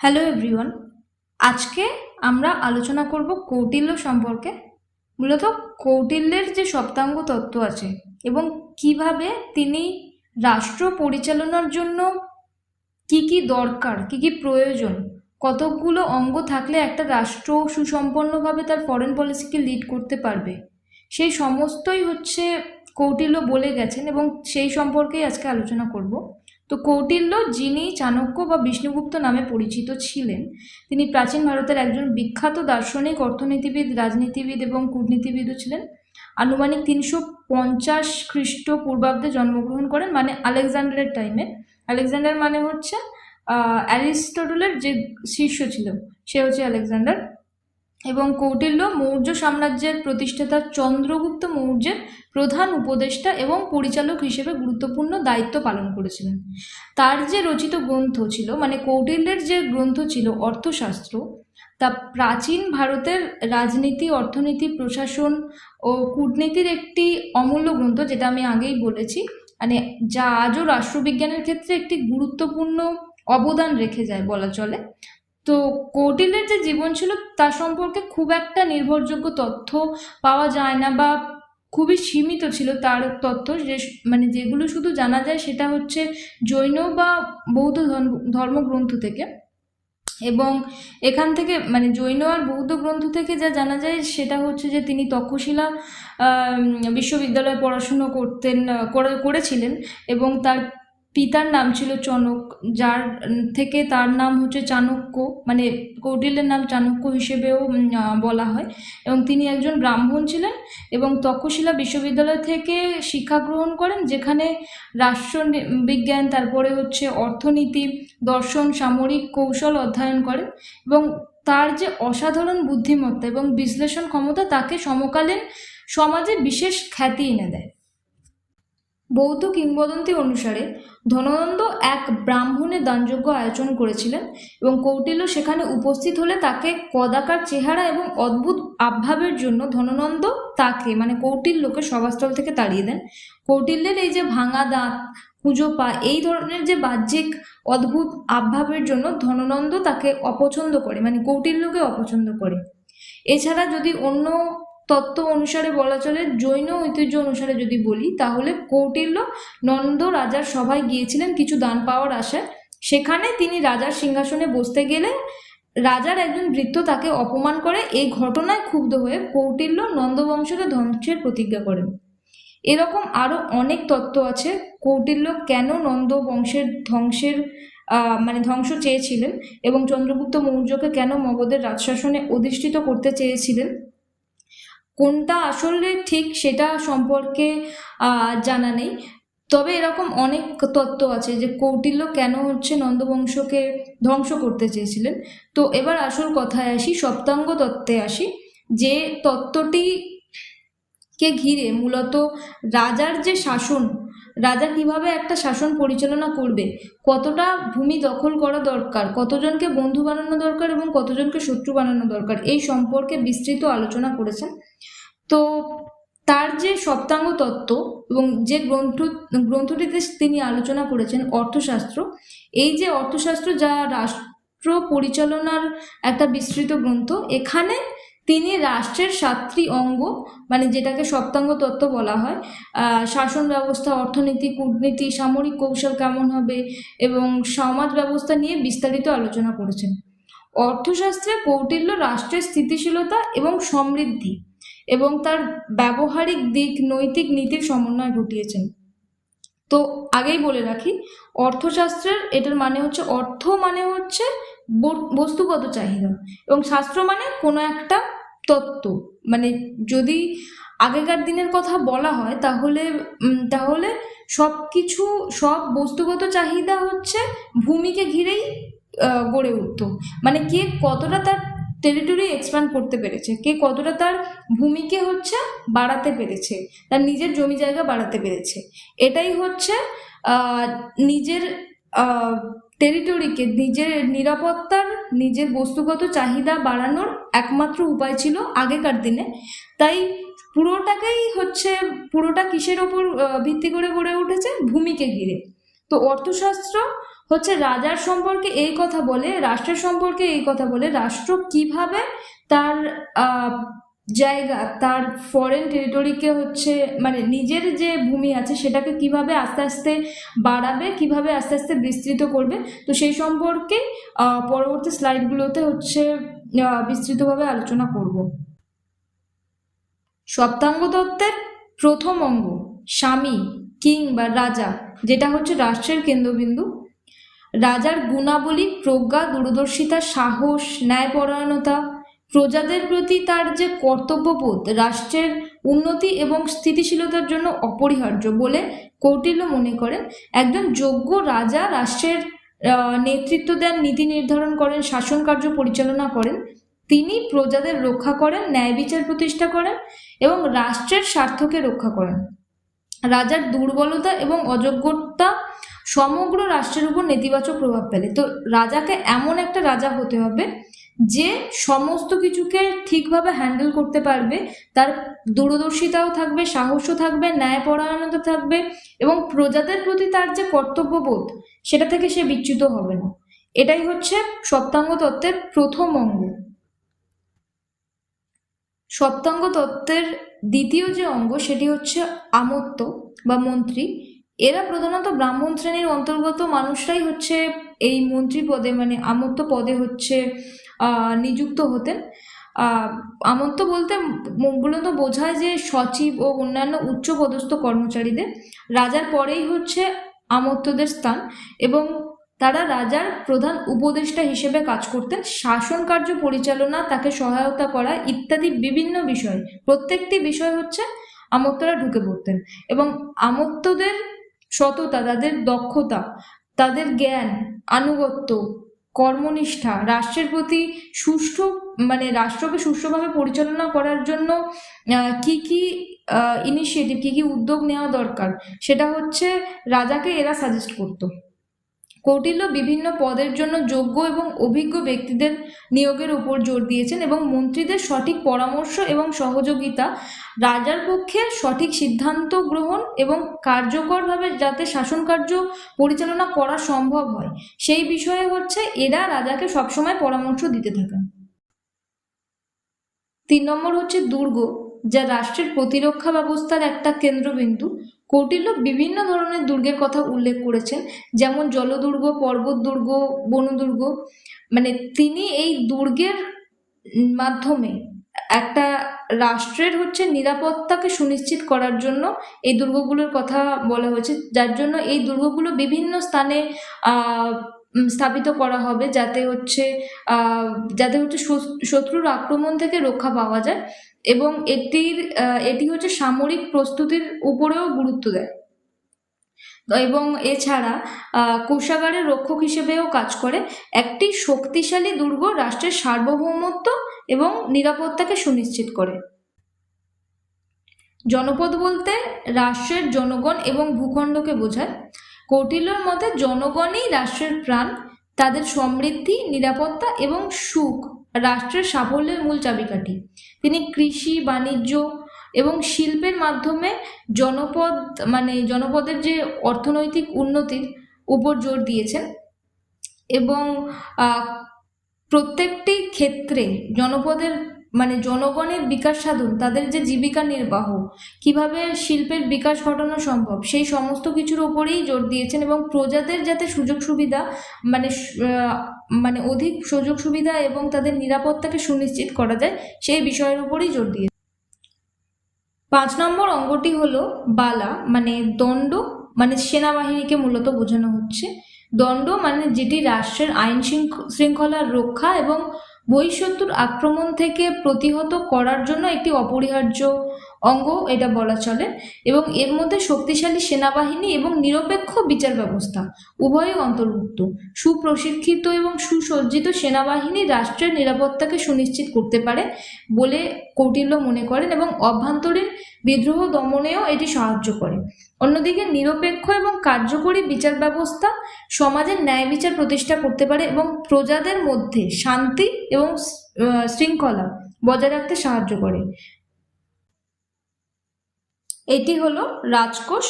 Hello everyone আজকে আমরা আলোচনা করব কৌটিল্য সম্পর্কে। মূলত কৌটিল্যের যে সপ্তাঙ্গ তত্ত্ব আছে এবং কীভাবে তিনি রাষ্ট্র পরিচালনার জন্য কি কি দরকার, কি কি প্রয়োজন, কতকগুলো অঙ্গ থাকলে একটা রাষ্ট্র সুসম্পন্নভাবে তার ফরেন পলিসিকে লিড করতে পারবে। সেই সমস্তই হচ্ছে কৌটিল্য বলে গেছেন এবং সেই সম্পর্কেই আজকে আলোচনা করব। তো কৌটিল্য যিনি চাণক্য বা বিষ্ণুগুপ্ত নামে পরিচিত ছিলেন, তিনি প্রাচীন ভারতের একজন বিখ্যাত দার্শনিক, অর্থনীতিবিদ, রাজনীতিবিদ এবং কূটনীতিবিদও ছিলেন। আনুমানিক তিনশো পঞ্চাশ খ্রিস্ট পূর্বাব্দে জন্মগ্রহণ করেন মানে আলেকজান্ডারের টাইমে আলেকজান্ডার মানে হচ্ছে অ্যারিস্টটলের যে শিষ্য ছিল, সে হচ্ছে আলেকজান্ডার। এবং কৌটিল্য মৌর্য সাম্রাজ্যের প্রতিষ্ঠাতা চন্দ্রগুপ্ত মৌর্যের প্রধান উপদেষ্টা এবং পরিচালক হিসেবে গুরুত্বপূর্ণ দায়িত্ব পালন করেছিলেন। তার যে রচিত গ্রন্থ ছিল মানে কৌটিল্যের যে গ্রন্থ ছিল অর্থশাস্ত্র, তা প্রাচীন ভারতের রাজনীতি, অর্থনীতি, প্রশাসন ও কূটনীতির একটি অমূল্য গ্রন্থ, যেটা আমি আগেই বলেছি মানে যা আজও রাষ্ট্রবিজ্ঞানের ক্ষেত্রে একটি গুরুত্বপূর্ণ অবদান রেখে যায় বলা চলে। তো কৌটিল্যের যে জীবন ছিল, তা সম্পর্কে খুব একটা নির্ভরযোগ্য তথ্য পাওয়া যায় না বা খুবই সীমিত ছিল তার তথ্য। যে মানে যেগুলো শুধু জানা যায় সেটা হচ্ছে জৈন বা বৌদ্ধ ধর্ম, ধর্মগ্রন্থ থেকে। এবং এখান থেকে মানে জৈন আর বৌদ্ধ গ্রন্থ থেকে যা জানা যায় সেটা হচ্ছে যে তিনি তক্ষশিলা বিশ্ববিদ্যালয়ে পড়াশুনো করতেন করে, করেছিলেন এবং তার পিতার নাম ছিল চনক যার থেকে তার নাম হচ্ছে চাণক্য মানে কৌটিল্যের নাম চাণক্য হিসেবেও বলা হয়। এবং তিনি একজন ব্রাহ্মণ ছিলেন এবং তক্ষশিলা বিশ্ববিদ্যালয় থেকে শিক্ষা গ্রহণ করেন, যেখানে রাষ্ট্র বিজ্ঞান, তারপরে হচ্ছে অর্থনীতি, দর্শন, সামরিক কৌশল অধ্যয়ন করেন এবং তার যে অসাধারণ বুদ্ধিমত্তা এবং বিশ্লেষণ ক্ষমতা, তাকে সমকালীন সমাজে বিশেষ খ্যাতি এনে দেয়। বৌদ্ধ কিংবদন্তি অনুসারে ধননন্দ এক ব্রাহ্মণের দানযোগ্য আয়োজন করেছিলেন এবং কৌটিল্য সেখানে উপস্থিত হলে তাকে কদাকার চেহারা এবং অদ্ভুত আভাবের জন্য ধননন্দ তাকে মানে কৌটিল্যকে সভাস্থল থেকে তাড়িয়ে দেন। কৌটিল্যের এই যে ভাঙা দাঁত পুজো পা, এই ধরনের যে বাহ্যিক অদ্ভুত আভাবের জন্য ধননন্দ তাকে অপছন্দ করে মানে কৌটিল্যকে অপছন্দ করে। এছাড়া যদি অন্য তত্ত্ব অনুসারে বলা চলে, জৈন ঐতিহ্য অনুসারে যদি বলি, তাহলে কৌটিল্য নন্দ রাজার সভায় গিয়েছিলেন কিছু দান পাওয়ার আশায়। সেখানে তিনি রাজার সিংহাসনে বসতে গেলে রাজার একজন বৃত্ত তাকে অপমান করে। এই ঘটনায় ক্ষুব্ধ হয়ে কৌটিল্য নন্দবংশকে ধ্বংসের প্রতিজ্ঞা করেন। এরকম আরও অনেক তত্ত্ব আছে। কৌটিল্য কেন নন্দ বংশের ধ্বংসের মানে ধ্বংস চেয়েছিলেন এবং চন্দ্রগুপ্ত মৌর্যকে কেন মগধের রাজশাসনে অধিষ্ঠিত করতে চেয়েছিলেন? কোনটা আসলে ঠিক সেটা সম্পর্কে জানা নেই। তবে এরকম অনেক তত্ত্ব আছে যে কৌটিল্য কেন হচ্ছে নন্দবংশকে ধ্বংস করতে চেয়েছিলেন। তো এবার আসল কথায় আসি, সপ্তাঙ্গ তত্ত্বে আসি যে তত্ত্বটি কে ঘিরে মূলত রাজার যে শাসন রাজা কীভাবে একটা শাসন পরিচালনা করবে? কতটা ভূমি দখল করা দরকার? কতজনকে বন্ধু বানানো দরকার এবং কতজনকে শত্রু বানানো দরকার? এই সম্পর্কে বিস্তৃত আলোচনা করেছেন। তো তার যে সপ্তাঙ্গ তত্ত্ব এবং যে গ্রন্থ, গ্রন্থটিতে তিনি আলোচনা করেছেন অর্থশাস্ত্র, এই যে অর্থশাস্ত্র যা রাষ্ট্র পরিচালনার একটা বিস্তৃত গ্রন্থ, এখানে তিনি রাষ্ট্রের সাতটি অঙ্গ মানে যেটাকে সপ্তাঙ্গ তত্ত্ব বলা হয় শাসন ব্যবস্থা, অর্থনীতি, কূটনীতি, সামরিক কৌশল কেমন হবে এবং সমাজ ব্যবস্থা নিয়ে বিস্তারিত আলোচনা করেছেন। অর্থশাস্ত্রে কৌটিল্য রাষ্ট্রের স্থিতিশীলতা এবং সমৃদ্ধি এবং তার ব্যবহারিক দিক, নৈতিক নীতির সমন্বয় ঘটিয়েছেন। তো আগেই বলে রাখি, অর্থশাস্ত্রের এটার মানে হচ্ছে, অর্থ মানে হচ্ছে বস্তুগত চাহিদা এবং শাস্ত্র মানে কোনো একটা তত্ত্ব। মানে যদি আগেকার দিনের কথা বলা হয়, তাহলে তাহলে সব কিছু সব বস্তুগত চাহিদা হচ্ছে ভূমিকে ঘিরেই গড়ে উঠতো। মানে কে কতটা তার টেরিটরি এক্সপ্যান্ড করতে পেরেছে, কে কতটা তার ভূমিকে হচ্ছে বাড়াতে পেরেছে, তার নিজের জমি জায়গা বাড়াতে পেরেছে। এটাই হচ্ছে নিজের টেরিটরিকে নিজের নিরাপত্তার, নিজের বস্তুগত চাহিদা বাড়ানোর একমাত্র উপায় ছিল আগেকার দিনে। তাই পুরোটাকেই হচ্ছে, পুরোটা কিসের ওপর ভিত্তি করে গড়ে উঠেছে? ভূমিকে ঘিরে। তো অর্থশাস্ত্র হচ্ছে রাজার সম্পর্কে এই কথা বলে, রাষ্ট্রের সম্পর্কে এই কথা বলে। রাষ্ট্র কীভাবে তার জায়গা, তার ফরেন টেরিটরিকে হচ্ছে মানে নিজের যে ভূমি আছে সেটাকে কীভাবে আস্তে আস্তে বাড়াবে, কীভাবে আস্তে আস্তে বিস্তৃত করবে, তো সেই সম্পর্কে পরবর্তী স্লাইডগুলোতে হচ্ছে বিস্তৃতভাবে আলোচনা করব। সপ্তাঙ্গ তত্ত্বের প্রথম অঙ্গ, স্বামী, কিং বা রাজা, যেটা হচ্ছে রাষ্ট্রের কেন্দ্রবিন্দু। রাজার গুণাবলী, প্রজ্ঞা, দূরদর্শিতা, সাহস, ন্যায়পরায়ণতা প্রজাদের প্রতি তার যে কর্তব্যবোধ, রাষ্ট্রের উন্নতি এবং স্থিতিশীলতার জন্য অপরিহার্য বলে কৌটিল্য মনে করেন। একজন যোগ্য রাজা রাষ্ট্রের নেতৃত্ব দেন, নীতি নির্ধারণ করেন, শাসন কার্য পরিচালনা করেন। তিনি প্রজাদের রক্ষা করেন, ন্যায় বিচার প্রতিষ্ঠা করেন এবং রাষ্ট্রের স্বার্থকে রক্ষা করেন। রাজার দুর্বলতা এবং অযোগ্যতা সমগ্র রাষ্ট্রের উপর নেতিবাচক প্রভাব ফেলে। তো রাজাকে এমন একটা রাজা হতে হবে যে সমস্ত কিছুকে ঠিকভাবে হ্যান্ডেল করতে পারবে, তার দূরদর্শিতাও থাকবে, সাহসও থাকবে, ন্যায়পরায়ণতা থাকবে এবং প্রজাদের প্রতি তার যে কর্তব্যবোধ, সেটা থেকে সে বিচ্যুত হবে না। এটাই হচ্ছে সপ্তাঙ্গ তত্ত্বের প্রথম অঙ্গ। সপ্তাঙ্গ তত্ত্বের দ্বিতীয় যে অঙ্গ, সেটি হচ্ছে আমত্ত বা মন্ত্রী। এরা প্রধানত ব্রাহ্মণ শ্রেণির অন্তর্গত মানুষরাই হচ্ছে এই মন্ত্রী পদে মানে আমত্ত পদে হচ্ছে নিযুক্ত হতেন। আহ, আমত্ত বলতে মূলত বোঝায় যে সচিব ও অন্যান্য উচ্চপদস্থ কর্মচারীদের রাজার পরেই হচ্ছে আমত্তদের স্থান এবং তারা রাজার প্রধান উপদেষ্টা হিসেবে কাজ করতেন। শাসন কার্য পরিচালনা তাকে সহায়তা করা ইত্যাদি বিভিন্ন বিষয়। প্রত্যেকটি বিষয় হচ্ছে আমত্তরা ঢুকে পড়তেন এবং আমত্তদের সততা তাদের দক্ষতা তাদের জ্ঞান আনুগত্য কর্মনিষ্ঠা, রাষ্ট্রের প্রতি সুষ্ঠু মানে রাষ্ট্রকে সুষ্ঠুভাবে পরিচালনা করার জন্য কি কি ইনিশিয়েটিভ কি কি উদ্যোগ নেওয়া দরকার, সেটা হচ্ছে রাজাকে এরা সাজেস্ট করতো। কৌটিল্য বিভিন্ন পদের জন্য যোগ্য এবং অভিজ্ঞ ব্যক্তিদের নিয়োগের উপর জোর দিয়েছেন এবং মন্ত্রীদের সঠিক পরামর্শ এবং সহযোগিতা রাজার পক্ষে সঠিক সিদ্ধান্ত গ্রহণ এবং কার্যকরভাবে যাতে শাসন কার্য পরিচালনা করা সম্ভব হয়। সেই বিষয়ে হচ্ছে এরা রাজাকে সবসময় পরামর্শ দিতে থাকেন। তিন নম্বর হচ্ছে দুর্গ, যা রাষ্ট্রের প্রতিরক্ষা ব্যবস্থার একটা কেন্দ্রবিন্দু। কৌটিল্য বিভিন্ন ধরনের দুর্গের কথা উল্লেখ করেছেন, যেমন জলদুর্গ পর্বত দুর্গ বনদুর্গ। মানে তিনি এই দুর্গের মাধ্যমে একটা রাষ্ট্রের হচ্ছে নিরাপত্তাকে সুনিশ্চিত করার জন্য এই দুর্গগুলোর কথা বলা হয়েছে। যার জন্য এই দুর্গগুলো বিভিন্ন স্থানে স্থাপিত করা হবে যাতে হচ্ছে যাতে হচ্ছে শত্রুর আক্রমণ থেকে রক্ষা পাওয়া যায়। এবং এটির এটি হচ্ছে সামরিক প্রস্তুতির উপরেও গুরুত্ব দেয়। এবং এছাড়া কোষাগারের রক্ষক হিসেবেও কাজ করে। একটি শক্তিশালী, দুর্গ রাষ্ট্রের সার্বভৌমত্ব এবং নিরাপত্তাকে সুনিশ্চিত করে। জনপদ বলতে রাষ্ট্রের জনগণ এবং ভূখণ্ডকে বোঝায়। কৌটিল্যর মতে, জনগণই রাষ্ট্রের প্রাণ। তাদের সমৃদ্ধি, নিরাপত্তা এবং সুখ। রাষ্ট্রের সাফল্যের মূল চাবিকাঠি। তিনি কৃষি, বাণিজ্য এবং শিল্পের মাধ্যমে জনপদ মানে জনপদের যে অর্থনৈতিক উন্নতির উপর জোর দিয়েছেন এবং প্রত্যেকটি ক্ষেত্রে জনপদের মানে জনগণের বিকাশ সাধন, তাদের যে জীবিকা নির্বাহ, কীভাবে শিল্পের বিকাশ ঘটানো সম্ভব, সেই সমস্ত কিছুর ওপরেই জোর দিয়েছেন এবং প্রজাদের যাতে সুযোগ সুবিধা মানে মানে অধিক সুযোগ সুবিধা এবং তাদের নিরাপত্তাকে সুনিশ্চিত করা যায়, সেই বিষয়ের উপরেই জোর দিয়ে। পাঁচ নম্বর অঙ্গটি হলো বালা মানে দণ্ড মানে সেনাবাহিনীকে মূলত বোঝানো হচ্ছে। দণ্ড মানে যেটি রাষ্ট্রের আইন শৃঙ্খ- শৃঙ্খলার রক্ষা এবং বহিঃশত্রুর আক্রমণ থেকে প্রতিহত করার জন্য একটি অপরিহার্য অঙ্গ, এটা বলা চলে। এবং এর মধ্যে শক্তিশালী সেনাবাহিনী এবং নিরপেক্ষ বিচার ব্যবস্থা, উভয়ই অন্তর্ভুক্ত। সুপ্রশিক্ষিত এবং সুসজ্জিত সেনাবাহিনী রাষ্ট্রের নিরাপত্তাকে সুনিশ্চিত করতে পারে বলে কৌটিল্য মনে করেন এবং অভ্যন্তরীণ বিদ্রোহ দমনেও এটি সাহায্য করে। অন্যদিকে নিরপেক্ষ এবং কার্যকরী বিচার ব্যবস্থা সমাজের ন্যায় বিচার প্রতিষ্ঠা করতে পারে এবং প্রজাদের মধ্যে শান্তি এবং শৃঙ্খলা বজায় রাখতে সাহায্য করে। এটি হলো রাজকোষ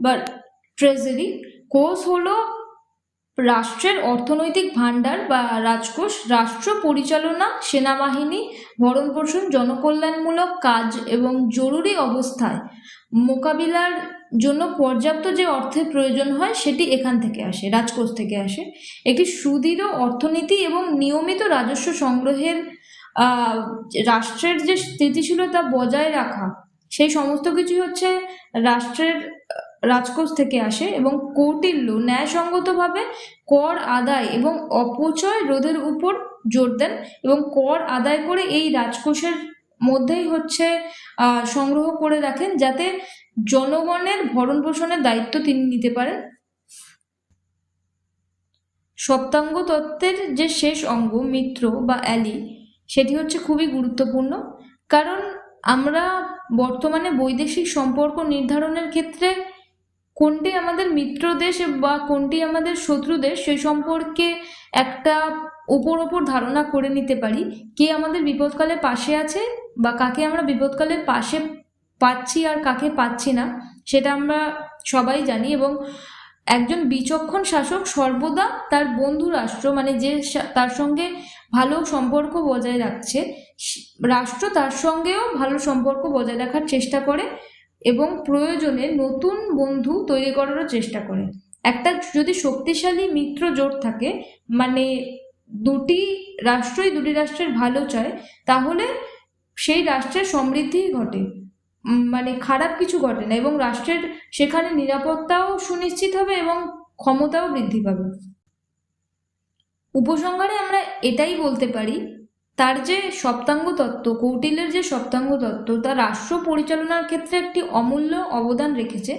বা ট্রেজারি। কোষ হলো রাষ্ট্রের অর্থনৈতিক ভাণ্ডার বা রাজকোষ, রাষ্ট্র পরিচালনা, সেনাবাহিনী, ভরণ পোষণ, জনকল্যাণমূলক কাজ এবং জরুরি অবস্থায়। মোকাবিলার জন্য পর্যাপ্ত যে অর্থের প্রয়োজন হয়, সেটি এখান থেকে আসে, রাজকোষ থেকে আসে। একটি সুদৃঢ় অর্থনীতি এবং নিয়মিত রাজস্ব সংগ্রহের রাষ্ট্রের যে স্থিতিশীলতা বজায় রাখা সেই সমস্ত কিছুই হচ্ছে রাষ্ট্রের রাজকোষ থেকে আসে এবং কৌটিল্য ন্যায়সঙ্গতভাবে কর আদায় এবং অপচয় রোধের উপর জোর দেন এবং কর আদায় করে এই রাজকোষের মধ্যেই হচ্ছে সংগ্রহ করে রাখেন যাতে জনগণের ভরণ পোষণের দায়িত্ব তিনি নিতে পারেন। সপ্তাঙ্গ তত্ত্বের যে শেষ অঙ্গ, মিত্র বা অ্যালি, সেটি হচ্ছে খুবই গুরুত্বপূর্ণ। কারণ আমরা বর্তমানে বৈদেশিক সম্পর্ক নির্ধারণের ক্ষেত্রে কোনটি আমাদের মিত্র দেশ বা কোনটি আমাদের শত্রু দেশ, সেই সম্পর্কে একটা ওপর ওপর ধারণা করে নিতে পারি। কে আমাদের বিপদকালে পাশে আছে বা কাকে আমরা বিপদকালে পাশে পাচ্ছি আর কাকে পাচ্ছি না, সেটা আমরা সবাই জানি এবং একজন বিচক্ষণ শাসক সর্বদা তার বন্ধু রাষ্ট্র মানে যে তার সঙ্গে ভালো সম্পর্ক বজায় রাখছে সে- রাষ্ট্র তার সঙ্গেও ভালো সম্পর্ক বজায় রাখার চেষ্টা করে এবং প্রয়োজনে নতুন বন্ধু তৈরি করারও চেষ্টা করে। একটা যদি শক্তিশালী মিত্র জোট থাকে মানে দুটি রাষ্ট্রই দুটি রাষ্ট্রের ভালো চায়, তাহলে সেই রাষ্ট্রের সমৃদ্ধিই ঘটে। মানে খারাপ কিছু ঘটে না এবং রাষ্ট্রের সেখানে নিরাপত্তাও সুনিশ্চিত হবে এবং ক্ষমতাও বৃদ্ধি পাবে। উপসংহারে আমরা এটাই বলতে পারি তার যে সপ্তাঙ্গ তত্ত্ব, কৌটিল্যের যে সপ্তাঙ্গ তত্ত্ব তা রাষ্ট্র পরিচালনার ক্ষেত্রে একটি অমূল্য অবদান রেখেছে।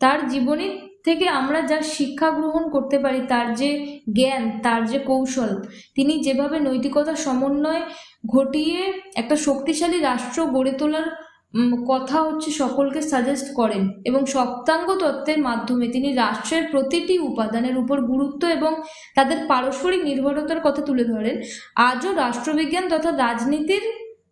তার জীবনী থেকে আমরা যা শিক্ষা গ্রহণ করতে পারি, তার যে জ্ঞান, তার যে কৌশল, তিনি যেভাবে নৈতিকতা সমন্বয় ঘটিয়ে একটা শক্তিশালী রাষ্ট্র গড়ে তোলার কথা হচ্ছে সকলকে সাজেস্ট করেন এবং সপ্তাঙ্গ তত্ত্বের মাধ্যমে তিনি রাষ্ট্রের প্রতিটি উপাদানের উপর গুরুত্ব এবং তাদের পারস্পরিক নির্ভরতার কথা তুলে ধরেন। আজও রাষ্ট্রবিজ্ঞান তথা রাজনীতির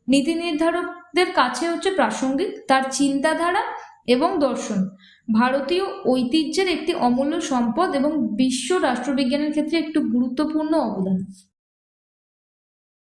নীতি নির্ধারকদের কাছে হচ্ছে প্রাসঙ্গিক, তার চিন্তাধারা এবং দর্শন। ভারতীয় ঐতিহ্যের একটি অমূল্য সম্পদ এবং বিশ্ব রাষ্ট্রবিজ্ঞানের ক্ষেত্রে একটি গুরুত্বপূর্ণ অবদান।